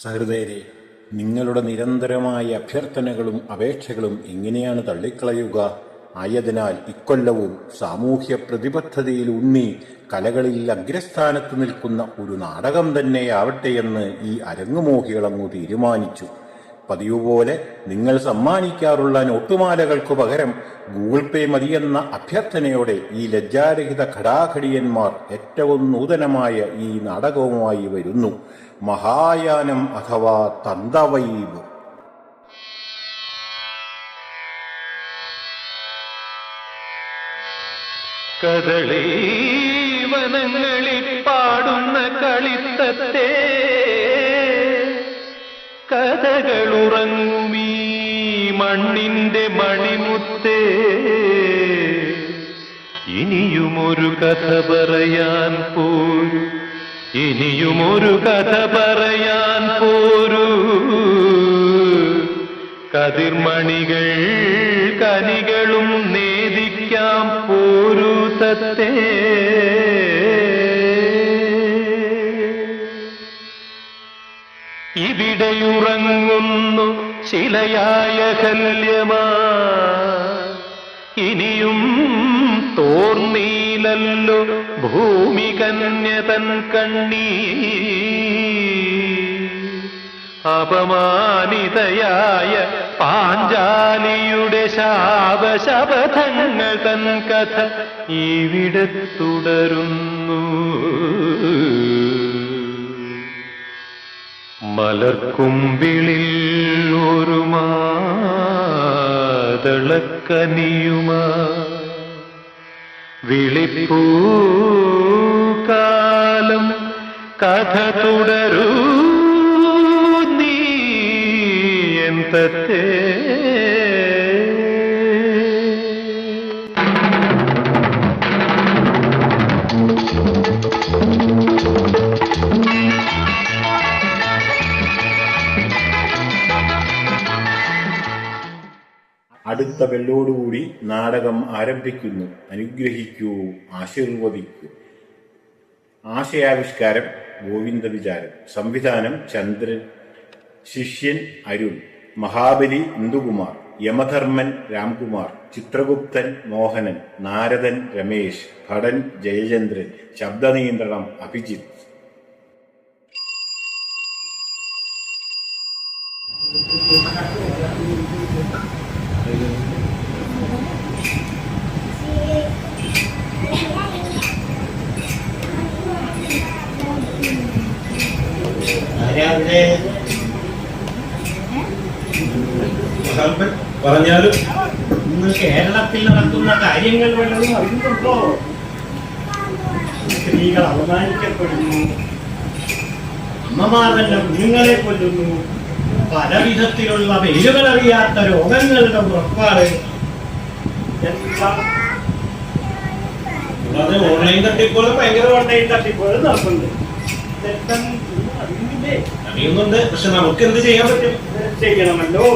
സഹൃദയരെ നിങ്ങളുടെ നിരന്തരമായ അഭ്യർത്ഥനകളും അപേക്ഷകളും എങ്ങനെയാണ് തള്ളിക്കളയുക. ആയതിനാൽ ഇക്കൊല്ലവും സാമൂഹ്യ പ്രതിബദ്ധതയിൽ ഉണ്ണി കലകളിൽ അഗ്രസ്ഥാനത്ത് നിൽക്കുന്ന ഒരു നാടകം തന്നെയാവട്ടെയെന്ന് ഈ അരങ്ങുമോഹികളങ്ങു തീരുമാനിച്ചു. പതിവ് പോലെ നിങ്ങൾ സമ്മാനിക്കാറുള്ള നോട്ടുമാലകൾക്കു പകരം ഗൂഗിൾ പേ മതിയെന്ന അഭ്യർത്ഥനയോടെ ഈ ലജ്ജാരഹിത ഘടാഘടിയന്മാർ ഏറ്റവും നൂതനമായ ഈ നാടകവുമായി വരുന്നു. മഹായാനം അഥവാ തന്തവൈബ് കദളി വനങ്ങളിൽ പാടുന്ന കളിത്തത്തെ കഥകളുറങ്ങുമീ മണ്ണിന്റെ മണിമുത്തേ. ഇനിയുമൊരു കഥ പറയാൻ പോരു. ഇനിയുമൊരു കഥ പറയാൻ പോരു. കതിർമണികൾ കനികളും നേദിക്കാം പോരു തത്തേ. ഇവിടെയുറങ്ങുന്നു ശിലയായ കല്യമാ ഇനിയും തോർന്നീലല്ലോ ഭൂമി കന്യതൻ കണ്ണീ അപമാനിതയായ പാഞ്ചാലിയുടെ ശാപശപഥങ്ങൾ തൻ കഥ ഇവിടെ തുടരുന്നു മലർക്കുമ്പിളിൽ ഒരു മാതളക്കനിയുമാ. വിളിപ്പൂക്കാലം കഥ തുടരൂ. നീ എന്തത്തെ അടുത്ത വെള്ളോടുകൂടി നാടകം ആരംഭിക്കുന്നു. അനുഗ്രഹിക്കൂ ആശീർവദിക്കൂ. ആശയാവിഷ്കാരം ഗോവിന്ദ വിചാരം സംവിധാനം ചന്ദ്രൻ. ശിഷ്യൻ അരുൺ. മഹാബലി ഇന്ദുകുമാർ. യമധർമ്മൻ രാംകുമാർ. ചിത്രഗുപ്തൻ മോഹനൻ. നാരദൻ രമേശ്. ഭടൻ ജയചന്ദ്രൻ. ശബ്ദനിയന്ത്രണം അഭിജിത്ത്. മഹാത്മൻ പറഞ്ഞാലും ഇന്ന് കേരളത്തിൽ നടക്കുന്ന കാര്യങ്ങൾ വല്ലതും അറിയുന്നുണ്ടോ സ്ത്രീകൾ അപമാനിക്കപ്പെടുന്നു. അമ്മമാർ തന്നെ കുഞ്ഞുങ്ങളെ കൊല്ലുന്നു. പല വിധത്തിലുള്ള പേരുകൾ അറിയാത്ത രോഗങ്ങളുടെ പുറപ്പാട് കൂടാതെ ഓൺലൈൻ തട്ടിപ്പുകൾ ഭയങ്കര ഓൺലൈൻ തട്ടിപ്പുകൾ നടക്കുന്നുണ്ട്. അറിയുന്നുണ്ട് പക്ഷെ നമുക്ക് എന്ത് ചെയ്യാൻ പറ്റും? ചെയ്യണമല്ലോ.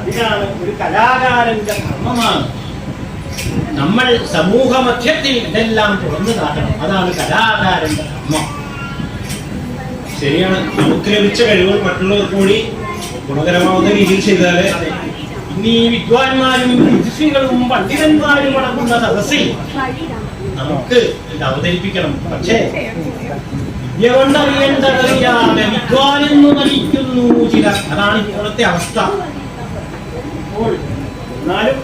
അതിനാണ് ഒരു കലാകാരന്റെ ധർമ്മമാണ് നമ്മൾ സമൂഹ മധ്യത്തിൽ ഇതെല്ലാം തുറന്നു കാട്ടണം. അതാണ് കലാകാരന്റെ ധർമ്മം ശരിയാണ്. നമുക്ക് ലഭിച്ച കഴിവുകൾ മറ്റുള്ളവർ കൂടി ഗുണകരമാവുന്ന രീതിയിൽ ചെയ്താലേ ഇനി വിദ്വാൻമാരും ഋഷികളും പണ്ഡിതന്മാരും അടങ്ങുന്ന സദസ്സിൽ നമുക്ക് ഇത് അവതരിപ്പിക്കണം. പക്ഷേ വിദ്യ വിദ്വാനെന്ന് നയിക്കുന്നു ചില അതാണ് ഇപ്പോഴത്തെ അവസ്ഥ. എന്നാലും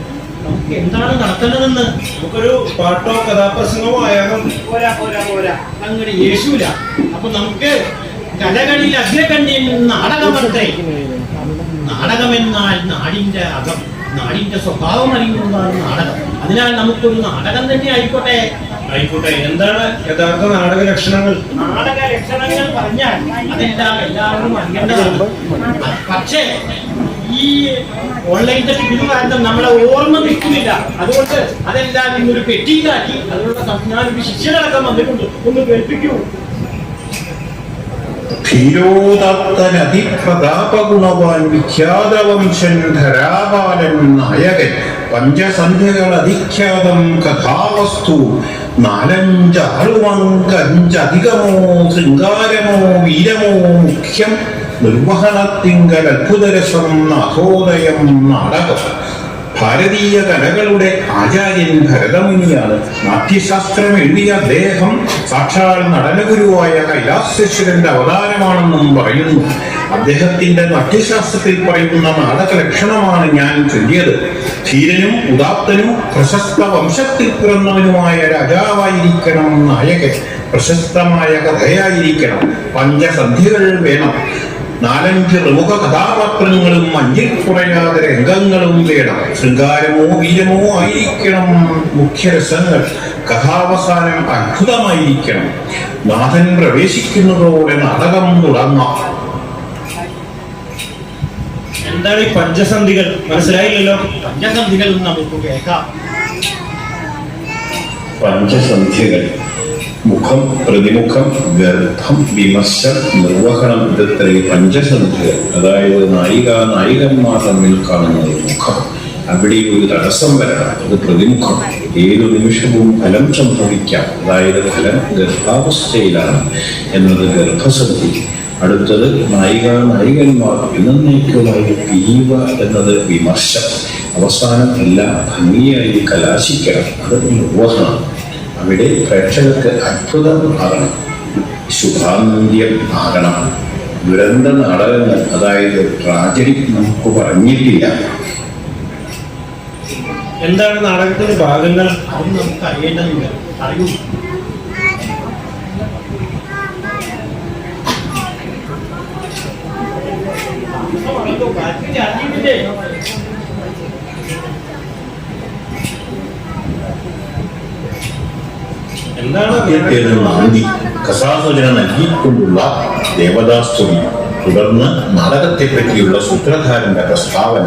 നമുക്ക് എന്താണ് നടത്തേണ്ടതെന്ന് നമുക്കൊരു പാട്ടോ കഥാപ്രസംഗമോ ആയാലും പോരാ പോരാ പോരാ. അങ്ങനെ യേശുല അപ്പൊ നമുക്ക് കലകളിൽ അഗ്രകണ്യൻ നാടകമത്രേ നാടകമെന്നാൽ നാടിന്റെ അകം നാടിന്റെ സ്വഭാവം അറിയുന്നതാണ് നാടകം. അതിനാൽ നമുക്കൊരു നാടകം തന്നെ ആയിക്കോട്ടെ. ആയിക്കോട്ടെ. എന്താണ് യഥാർത്ഥ നാടക ലക്ഷണങ്ങൾ? നാടക ലക്ഷണങ്ങൾ പറഞ്ഞാൽ അതെല്ലാം എല്ലാവരും അറിയേണ്ടതാണ്. പക്ഷേ ഈ ഓൺലൈൻ തട്ടിപ്പിന് കാരണം നമ്മളെ ഓർമ്മ നിൽക്കുന്നില്ല അതുകൊണ്ട് അതെല്ലാം ഇന്നൊരു പെട്ടിയിലാക്കി അതിനുള്ള ഞാനൊരു ശിക്ഷകളൊക്കെ വന്നിട്ടുണ്ട്. ഒന്ന് കേൾപ്പിക്കൂ. ധീരോദത്തനതിപ്രതാപഗുണവാൻ വിഖ്യാതവംശൻ ധരാപാലൻ നായകൻ. പഞ്ചസന്ധ്യകൾ അധിഖ്യാതം കഥാവസ്തു നാലഞ്ചാളുമങ്കഞ്ചധികമോ ശൃംഗാരമോ വീരമോ മുഖ്യം നിർവഹണത്തിങ്കൽ അത്ഭുതരസം നഹോദയം നാടകം. ഭാരതീയ കലകളുടെ ആചാര്യൻ ഭരതമുനിയാണ്. നാട്യശാസ്ത്രം എഴുതിയ അദ്ദേഹം സാക്ഷാൽ നടനഗുരുവായ കൈലാസേശ്വരന്റെ അവതാരമാണെന്നും പറയുന്നു. അദ്ദേഹത്തിന്റെ നാട്യശാസ്ത്രത്തിൽ പറയുന്ന നാടക ലക്ഷണമാണ് ഞാൻ ചൊല്ലിയത്. ധീരനും ഉദാത്തനും പ്രശസ്ത വംശത്തിൽ പിറന്നവനുമായ രാജാവായിരിക്കണം നായകൻ. പ്രശസ്തമായ കഥയായിരിക്കണം. പഞ്ചസന്ധികൾ വേണം. നാലഞ്ച് പ്രമുഖ കഥാപാത്രങ്ങളും മഞ്ഞിൽ കുറയാതെ രംഗങ്ങളും വേണം ശൃംഗാരമോ വീരമോ ആയിരിക്കണം മുഖ്യരസങ്ങൾ കഥാവസാനം അത്ഭുതമായിരിക്കണം. നാഥൻ പ്രവേശിക്കുന്നതോടെ നാടകം തുടങ്ങാം. എന്താണ് ഈ പഞ്ചസന്ധികൾ? മനസ്സിലായില്ലല്ലോ? പഞ്ചസന്ധികൾ നമുക്ക് കേൾക്കാം. പഞ്ചസന്ധ്യകൾ. മുഖം പ്രതിമുഖം ഗർഭം വിമർശം നിർവഹണം ഇതത്രയും പഞ്ചസന്ധ്യകൾ. അതായത് നായിക നായികന്മാർ തമ്മിൽ കാണുന്നത് മുഖം. അവിടെ ഒരു തടസ്സം വരണം. അത് പ്രതിമുഖം. ഏതു നിമിഷവും ഫലം സംഭവിക്കാം. അതായത് ഫലം ഗർഭാവസ്ഥയിലാണ് എന്നത് ഗർഭസന്ധി. അടുത്തത് നായിക നായികന്മാർ എന്നേക്കുമായി പീവ എന്നത് വിമർശം അവസാനം എല്ലാം ഭംഗിയായി കലാശിക്കണം. അത് നിർവഹണം. അവിടെ പ്രേക്ഷകർക്ക് അത്ഭുതം ആകണം. ശുഭാന്ത്യം ആകണം. ദുരന്ത നാടകങ്ങൾ അതായത് ട്രാജഡി നമുക്ക് പറഞ്ഞിട്ടില്ല. എന്താണ് നാടകത്തിന്റെ ഭാഗങ്ങൾ? അത് നമുക്ക് അറിയേണ്ടതില്ല. അറിയൂ. അറിയില്ലേ എന്താണ് ആദ്യത്തേത് നാന്തി കഥാസൂചന നൽകിക്കൊണ്ടുള്ള ദേവദാസ്തുതി. തുടർന്ന് നാടകത്തെ പറ്റിയുള്ള സൂത്രധാരന്റെ പ്രസ്താവന.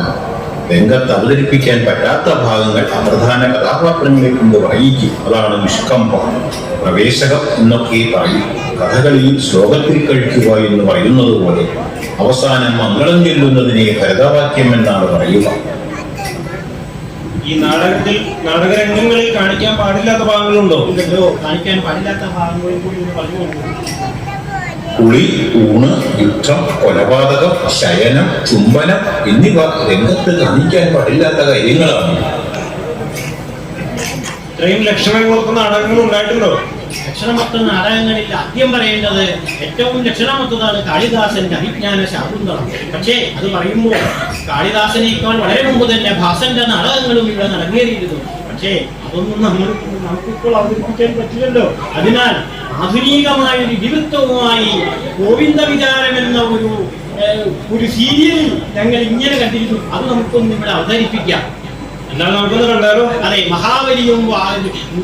രംഗത്ത് അവതരിപ്പിക്കാൻ പറ്റാത്ത ഭാഗങ്ങൾ അപ്രധാന കഥാപാത്രങ്ങളെ കൊണ്ട് പറയിക്കും അതാണ് നിഷ്കമ്പം. പ്രവേശകം എന്നൊക്കെ പറയും. കഥകളിയിൽ ശ്ലോകത്തിൽ കഴിക്കുക എന്ന് പറയുന്നത് പോലെ അവസാനം മംഗളം ചെല്ലുന്നതിനെ ഭരതവാക്യം എന്നാണ് പറയുക. ഈ നാടകത്തിൽ നാടകരംഗങ്ങളിൽ കാണിക്കാൻ പാടില്ലാത്ത ഭാഗങ്ങളുണ്ടോ? ഇല്ലല്ലോ കാണിക്കാൻ പാടില്ലാത്ത ഭാഗങ്ങളും കൂടി ഇവിടെ പറഞ്ഞു കുളി ഊണ് യുദ്ധം കൊലപാതകം ശയനം ചുംബനം എന്നിവ രംഗത്ത് കാണിക്കാൻ പാടില്ലാത്ത കാര്യങ്ങളാണ്. ഇത്രയും ലക്ഷണങ്ങളൊക്കെ നാടകങ്ങൾ ഉണ്ടായിട്ടുണ്ടോ? ലക്ഷണമൊത്ത നാടകങ്ങളിൽ ആദ്യം പറയേണ്ടത് ഏറ്റവും ലക്ഷണമൊത്തതാണ് കാളിദാസന്റെ അഭിജ്ഞാന ശാകുന്തളം. പക്ഷേ അത് പറയുമ്പോൾ കാളിദാസനേക്കാൾ വളരെ മുമ്പ് തന്നെ ഭാസന്റെ നാടകങ്ങളും ഇവിടെ നടങ്ങേറിയിരുന്നു. പക്ഷേ അതൊന്നും നമ്മൾ നമുക്കിപ്പോൾ അവതരിപ്പിക്കാൻ പറ്റില്ലല്ലോ. അതിനാൽ ആധുനികമായ ഒരു വിരുദ്ധവുമായി ഗോവിന്ദ വിചാരം എന്ന ഒരു ഒരു സീരിയൽ ഞങ്ങൾ ഇങ്ങനെ കണ്ടിരുന്നു. അത് നമുക്കൊന്നും ഇവിടെ അവതരിപ്പിക്കാം. അതെ മഹാബലിയും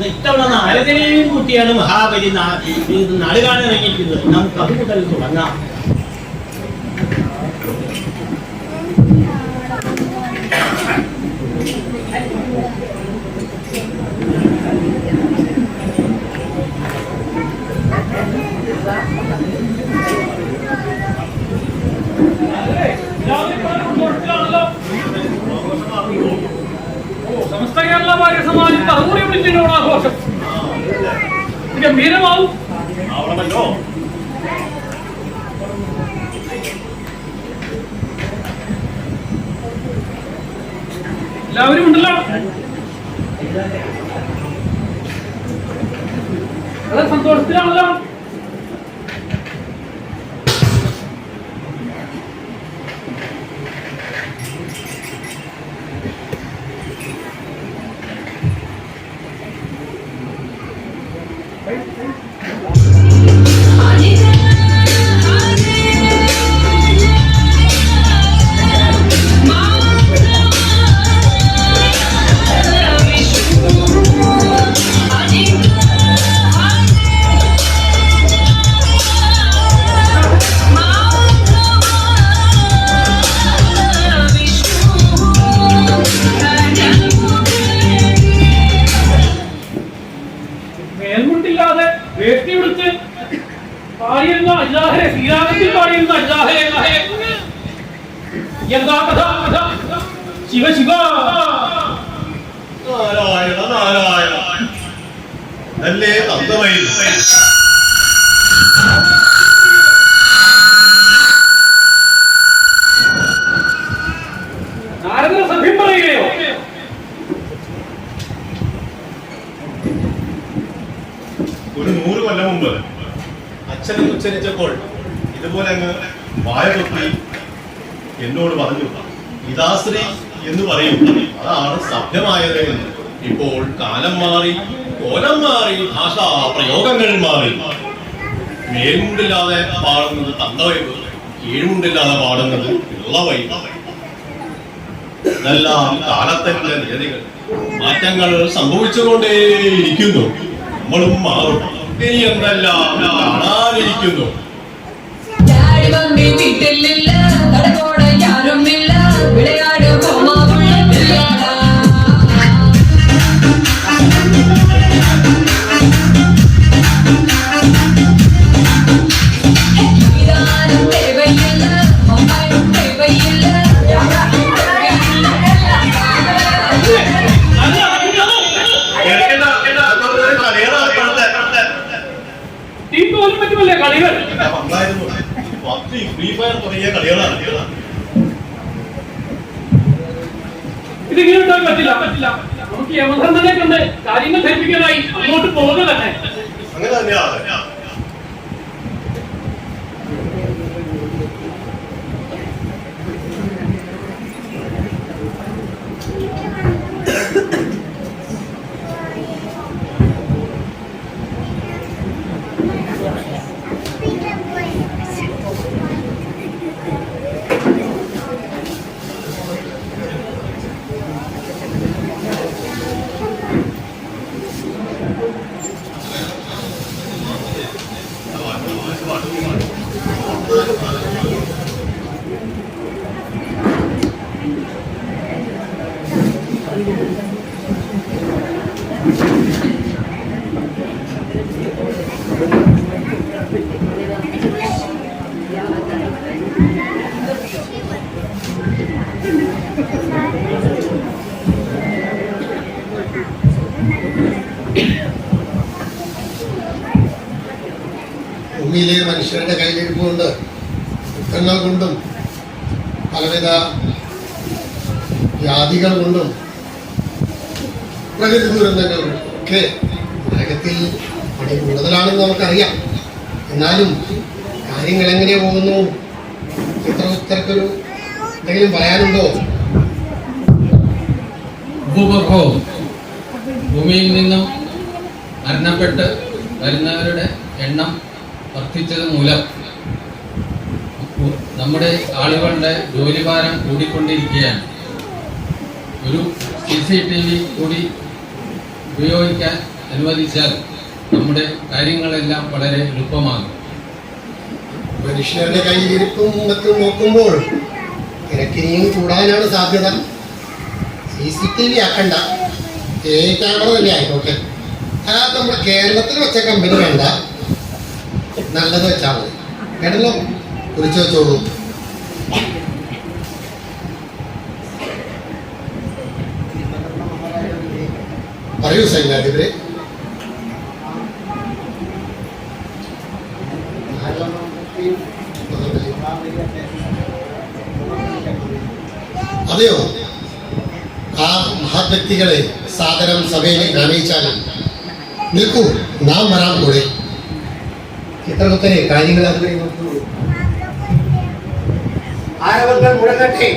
ഇത്തവണ നാരദനെയും കൂട്ടിയാണ് മഹാബലി നാടുകാണ് ഇറങ്ങിയിരിക്കുന്നത്. നമുക്ക് അത് മുതൽ തുടങ്ങാം. സമസ്ത കേരള ഭാര്യ സമാജം വിളിച്ചിട്ടുള്ള ആഘോഷം. ഇത് ഗംഭീരമാവും. എല്ലാവരും ഉണ്ടല്ലോ. വളരെ സന്തോഷത്തിലാണല്ലോ. ഇതുപോലെ അങ്ങ് വായ പൊത്തി എന്നോട് പറഞ്ഞു ഇതാശ്രീ എന്ന് പറയും. അതാണ് സഭ്യമായത്. ഇപ്പോൾ കാലം മാറി കോലം മാറി ഭാഷാ പ്രയോഗങ്ങൾ മാറി. മേൽമുണ്ടില്ലാതെ പാടുന്നത് തന്തവൈപ്പ് കീഴ്മുണ്ടില്ലാതെ പാടുന്നത് ഇളവൈബ് ഇതെല്ലാം കാലത്തിന്റെ നിയതികൾ. മാറ്റങ്ങൾ സംഭവിച്ചുകൊണ്ടേയിരിക്കുന്നു. നമ്മളും മാറും. ഇനി എന്തെല്ലാം കാണാനിരിക്കുന്നു? ഡാഡി ഭൂമിയിലെ മനുഷ്യരുടെ കയ്യിലിരിപ്പ് കൊണ്ട് ദുഃഖങ്ങൾ കൊണ്ടും പലവിധ വ്യാധികൾ കൊണ്ടും പ്രകൃതി ദുരന്തങ്ങൾ ഒക്കെ നരകത്തിൽ പണി കൂടുതലാണെന്ന് നമുക്കറിയാം. എന്നാലും കാര്യങ്ങൾ എങ്ങനെ പോകുന്നു? ഇത്ര ഉത്തരക്കൊരു എന്തെങ്കിലും പറയാനുണ്ടോ? ഭൂഗർഭവും ഭൂമിയിൽ നിന്നും മരണപ്പെട്ട് വരുന്നവരുടെ എണ്ണം വർദ്ധിച്ചത് മൂലം നമ്മുടെ ആളുകളുടെ ജോലിഭാരം കൂടിക്കൊണ്ടിരിക്കുകയാണ്. ഒരു സി സി ടി വി കൂടി ഉപയോഗിക്കാൻ അനുവദിച്ചാൽ നമ്മുടെ കാര്യങ്ങളെല്ലാം വളരെ എളുപ്പമാകും. മനുഷ്യരുടെ കയ്യിലിരിപ്പും മറ്റും നോക്കുമ്പോൾ തിരക്കിനിയും കൂടാനാണ് സാധ്യത. സി ടി വി ആക്കണ്ട. എ ക്യാമറ തന്നെ ആയിക്കോട്ടെ. ആ നമ്മുടെ കേരളത്തിൽ വെച്ച കമ്പനി വേണ്ട. നല്ലത് വെച്ചാൽ മതി. കേട്ടല്ലോ കുറിച്ച് വെച്ചോളൂ. പറയൂ സൈന്യാധിപരെ അതെയോ? ആ മഹത് വ്യക്തികളെ സാദരം സഭയിലേക്ക് ആനയിച്ചാലും നിൽക്കൂ നാം വരാൻ കൂടെ ചിത്രകുത്തനെ കാര്യങ്ങൾ അതിനെ നോക്കൂ ആരവങ്ങൾ മുഴങ്ങട്ടെ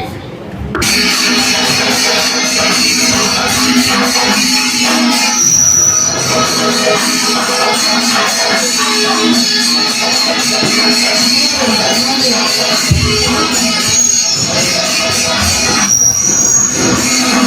ഓ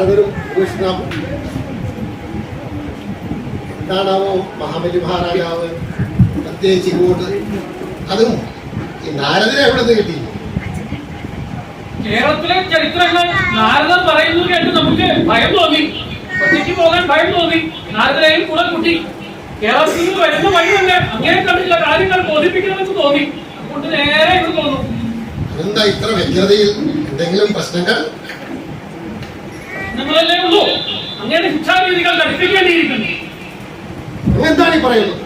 നാരദരും കൃഷ്ണ എന്താണാവോ മഹാബലി മഹാരാജാവ്? പ്രത്യേകിച്ച് ഇങ്ങോട്ട്. അതും ഈ നാരദരെ എവിടെ നിന്ന് കിട്ടി? കേരളത്തിലെ ചരിത്രങ്ങൾ നാരദൻ പറയുന്നത് കേട്ട് നമുക്ക് ഭയം തോന്നി. ഒറ്റയ്ക്ക് പോകാൻ ഭയം തോന്നി. നാരദരെയും കൂടെ കൂട്ടി. കേരളത്തിൽ നിന്ന് വരുന്ന വഴി തന്നെ അങ്ങനെ കണ്ടില്ല കാര്യങ്ങൾ ബോധിപ്പിക്കണമെന്ന് തോന്നി. അതുകൊണ്ട് നേരെ ഇവിടെ തോന്നുന്നു എന്താ ഇത്ര വ്യഗ്രതയിൽ എന്തെങ്കിലും പ്രശ്നങ്ങൾ? നിങ്ങളല്ലേ ഉള്ളൂ. അങ്ങനെ ശിക്ഷാരീതികൾ നടത്തിക്കേണ്ടിയിരിക്കുന്നു എന്താണ് ഈ പറയുന്നത്?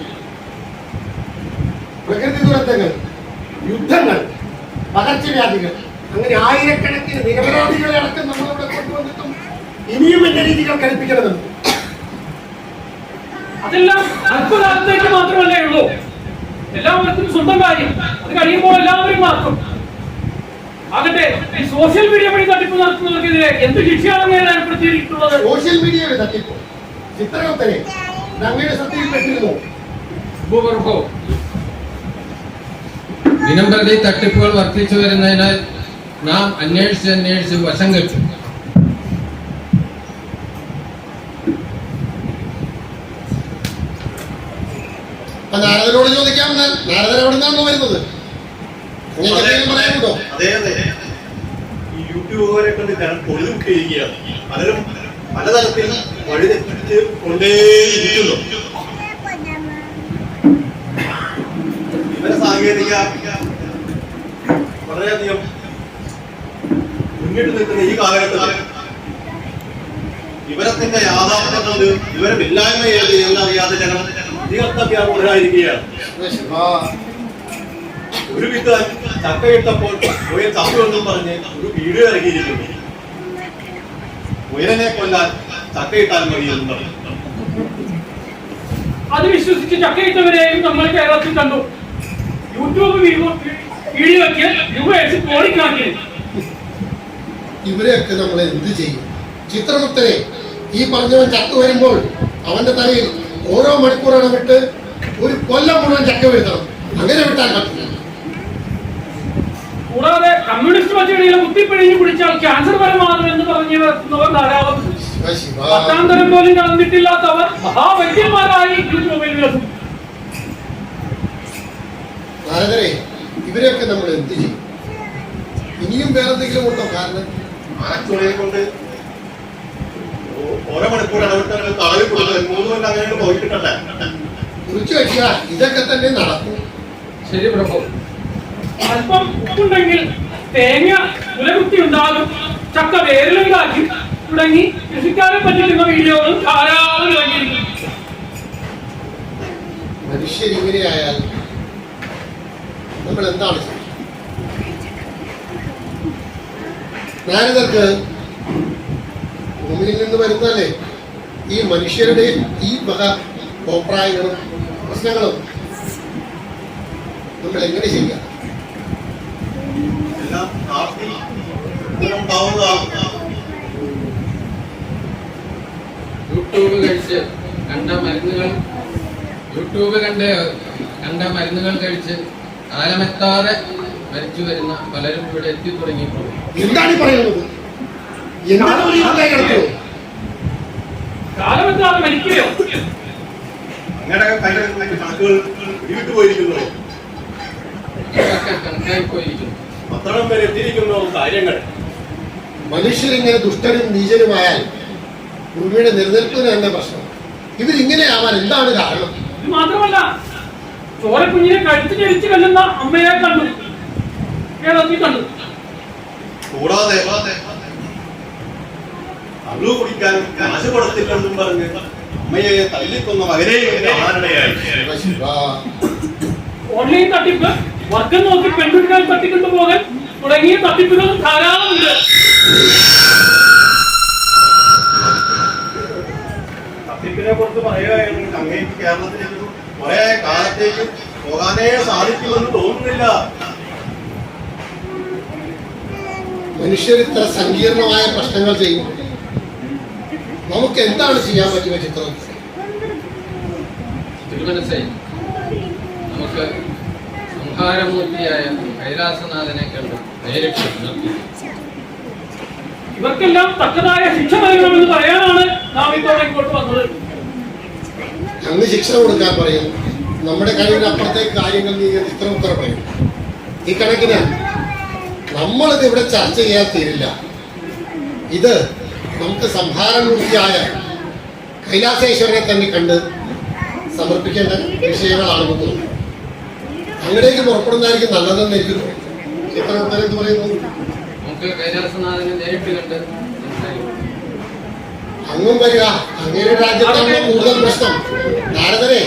പ്രകൃതി ദുരന്തങ്ങൾ യുദ്ധങ്ങൾ പകർച്ചവ്യാധികൾ അങ്ങനെ ആയിരക്കണക്കിന് നിരപരാധികളെ അടക്കം നമ്മളിവിടെ കൊണ്ടുവന്നിട്ടും ഇനിയും എന്റെ രീതികൾ കൽപ്പിക്കണമെന്ന് അതെല്ലാം അല്പകാലത്തേക്ക് മാത്രമല്ലേ ഉള്ളൂ. എല്ലാവർക്കും സ്വന്തം കാര്യം. അത് കഴിയുമ്പോൾ എല്ലാവരും മാറും ആകട്ടെ ഈ സോഷ്യൽ മീഡിയ വഴി തട്ടിപ്പ് നടത്തുന്നവർക്കെതിരെ എന്ത് ശിക്ഷയാണ് ഏർപ്പെടുത്തിയിരിക്കുന്നത് സോഷ്യൽ മീഡിയ തട്ടിപ്പോ. ചിത്രകത്തനെ ശ്രദ്ധയിൽപ്പെട്ടിരുന്നു ഭൂഗർഭോ. ദിനം പ്രതി തട്ടിപ്പുകൾ വർദ്ധിച്ചു വരുന്നതിനാൽ നാം അന്വേഷിച്ച് അന്വേഷിച്ച് വശം കെട്ടു. നാരദനോട് ചോദിക്കാം നാരദൻ എവിടെ നിന്നാണോ വരുന്നത്? അതെ അതെ. ഈ യൂട്യൂബുകാരെ കൊണ്ട് ജനം തൊഴിലുട്ടിയിരിക്കുകയാണ് പലരും പലതരത്തിൽ വഴിതെറ്റിച്ച് കൊണ്ടേയിരിക്കുന്നു. ഇവരെ സാങ്കേതിക വളരെയധികം മുന്നിട്ട് നിൽക്കുന്ന ഈ കാലഘട്ടത്തിൽ ഇവരത്തിന്റെ യാഥാർത്ഥ്യം കൊണ്ട് ഇവരെ ഇല്ലായ്മ ചെയ്ത് എന്നറിയാതെ ജനം തീർത്ഥവ്യാപുരായിരിക്കുകയാണ്. ഒരു വിത്ത് ചക്കയിട്ടപ്പോൾ മുയൽ ചത്തുവെന്നും പറഞ്ഞ് ഒരു വീഡിയോ ഇറങ്ങിയിരിക്കുന്നു. മുയലിനെ കൊല്ലാൻ ചക്കയിട്ടാൽ മതിയെന്ന് പറഞ്ഞു. അത് വിശ്വസിച്ച് ചക്കയിട്ടവരെയും നമ്മൾ കേരളത്തിൽ കണ്ടു. യൂട്യൂബ് വീഡിയോയ്ക്ക് കോടിക്കണക്കിന് ഇവരെയൊക്കെ നമ്മൾ എന്ത് ചെയ്യും? ചിത്രമുത്തരെ ഈ പറഞ്ഞവൻ ചക്ക വരുമ്പോൾ അവന്റെ തലയിൽ ഓരോ മണിക്കൂറാണ് വിട്ട് ഒരു കൊല്ലം മുഴുവൻ ചക്ക വീഴ്ത്തണം. അങ്ങനെ വിട്ടാൽ പറ്റില്ല. കൂടാതെ കമ്മ്യൂണിസ്റ്റ് പച്ചടിയിലെ കുത്തിപ്പിഴിഞ്ഞു പിടിച്ചാൽ ക്യാൻസർ പരമാകും എന്ന് പറഞ്ഞു വരുത്തുന്നവർ ധാരാളം. പത്താം തരം പോലും കടന്നിട്ടില്ലാത്തവർ മഹാവൈദ്യന്മാരായി നാരദരെ ഇവരെയൊക്കെ നമ്മൾ എന്ത് ചെയ്യും? ഇനിയും വേറെന്തെങ്കിലും ഉണ്ടോ കാരണം? ആച്ചുളയെ കൊണ്ട് ഓരോ മണിക്കൂർ ഇടവിട്ട് താഴെ കൊടുക്കുന്നത് മൂന്ന് കൊല്ലം അങ്ങനെ പോയിട്ടിട്ടല്ലേ? കുറിച്ചു വെച്ചാൽ ഇതൊക്കെ തന്നെ നടക്കും. ശരി പ്രഭു അല്പം ഉപ്പുണ്ടെങ്കിൽ തേങ്ങ കുലകുത്തി ഉണ്ടാകും. ചക്ക വേരിലുണ്ടാക്കി തുടങ്ങി കൃഷിക്കാരെ പറ്റിക്കുന്ന വീഡിയോകളും ധാരാളം ഇറങ്ങിയിരിക്കുന്നു. മനുഷ്യരിങ്ങനെയായാൽ നമ്മൾ എന്താണ് നാരദർക്ക് ഭൂമിയിൽ നിന്ന് വരുന്നതല്ലേ? ഈ മനുഷ്യരുടെ ഈ വക അഭിപ്രായങ്ങളും പ്രശ്നങ്ങളും നമ്മൾ എങ്ങനെ ചെയ്യാം എല്ലാം ആർത്തി ഉണ്ടാവുന്നതാണ് യൂട്യൂബ് കഴിച്ച് കണ്ട മരുന്നുകൾ യൂട്യൂബ് കണ്ട് കണ്ട മരുന്നുകൾ കഴിച്ച് കാലമെത്താതെ മരിച്ചു വരുന്ന പലരും ഇവിടെ എത്തി തുടങ്ങിയിട്ടുണ്ട്. എന്താണ് പറയുന്നത്? കാലമെത്താതെ മരിക്കുകയോ? അങ്ങനെയൊക്കെ കണക്കുകൾ വീട്ടു പോയിരിക്കുന്നു. ഇതൊക്കെ കണക്കായി പോയിരിക്കുന്നു. പത്രം വരെ എത്തിയിരിക്കുന്നു കാര്യങ്ങൾ. മനുഷ്യരിങ്ങനെ ദുഷ്ടനും നീചനുമായാൽ ഭൂമിയുടെ നിലനിൽപ്പിന് തന്നെ പ്രശ്നം. ഇവരിങ്ങനെ ആവാൻ എന്താണ് കാരണം? ഇത് മാത്രമല്ല ചോരക്കുഞ്ഞിനെ കഴുത്ത് ചരിച്ച് കല്ലുന്ന അമ്മയെ കണ്ടു. കേരളത്തിൽ കണ്ടു. കൂടാതെ അള്ളു കുടിക്കാൻ കാശ് കൊടുത്തില്ലെന്നും പറഞ്ഞ് അമ്മയെ തല്ലിക്കൊന്ന മകനെ. ഓൺലൈൻ തട്ടിപ്പ്. വർഗം നോക്കി പെൺകുട്ടികൾ തട്ടിക്കൊണ്ടു പോകാൻ തുടങ്ങിയ തട്ടിപ്പുകൾ ധാരാളമുണ്ട് തട്ടിപ്പിനെ കുറിച്ച് പറയുകയാണെങ്കിൽ അങ്ങേക്ക് കേരളത്തിൽ കുറെ കാലത്തേക്ക് പോകാനേ സാധിക്കുമെന്ന് തോന്നുന്നില്ല. മനുഷ്യർ ഇത്ര സങ്കീർണമായ പ്രശ്നങ്ങൾ ചെയ്യും നമുക്ക് എന്താണ് ചെയ്യാൻ പറ്റുക ചിത്രം മനസ്സിലായി. നമുക്ക് സംഹാരമൂർത്തിയായ കൈലാസനാഥനെ കണ്ട് നേരിട്ട് ഇവർക്കെല്ലാം തക്കതായ ശിക്ഷ നൽകണമെന്ന് പറയാനാണ് നാം ഇത്തവണ ഇങ്ങോട്ട് വന്നത്. അങ്ങ് ശിക്ഷ കൊടുക്കാൻ പറയും. നമ്മുടെ കഴിവിനപ്പുറത്തേക്ക് കാര്യങ്ങൾ നീ ഇത്ര ഉത്തര പറയും. ഈ കണക്കിന് നമ്മളിത് ഇവിടെ ചർച്ച ചെയ്യാൻ തീരില്ല. ഇത് നമുക്ക് സംഭാരമൂർത്തിയായ കൈലാസേശ്വരനെ തന്നെ കണ്ട് സമർപ്പിക്കേണ്ട വിഷയങ്ങളാണെന്ന് തോന്നുന്നു അങ്ങടേക്ക് പുറപ്പെടുന്നതായിരിക്കും നല്ലതെന്ന് എനിക്ക് തോന്നുന്നു. പറയുന്നു? അങ്ങും വരിക. അങ്ങയുടെ രാജ്യത്താണ് കൂടുതൽ പ്രശ്നം. നാരദനെ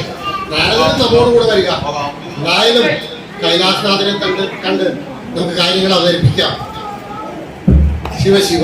നാരദനും നമ്മളോട് കൂടെ വരിക. എന്തായാലും കൈലാസനാഥനെ കണ്ട് കണ്ട് നമുക്ക് കാര്യങ്ങൾ അവതരിപ്പിക്കാം. ശിവ ശിവ.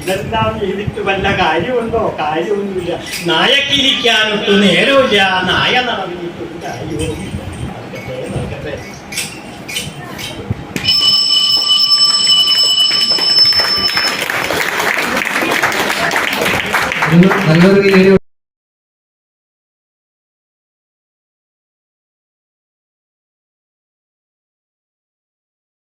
ഇതെല്ലാം ചെയ്തിട്ട് വല്ല കാര്യമുണ്ടോ? കാര്യമൊന്നുമില്ല. നായക്കിരിക്കാനൊട്ട് നേരമില്ല. നായ നടന്നിട്ടൊരു നടക്കട്ടെ. നല്ലൊരു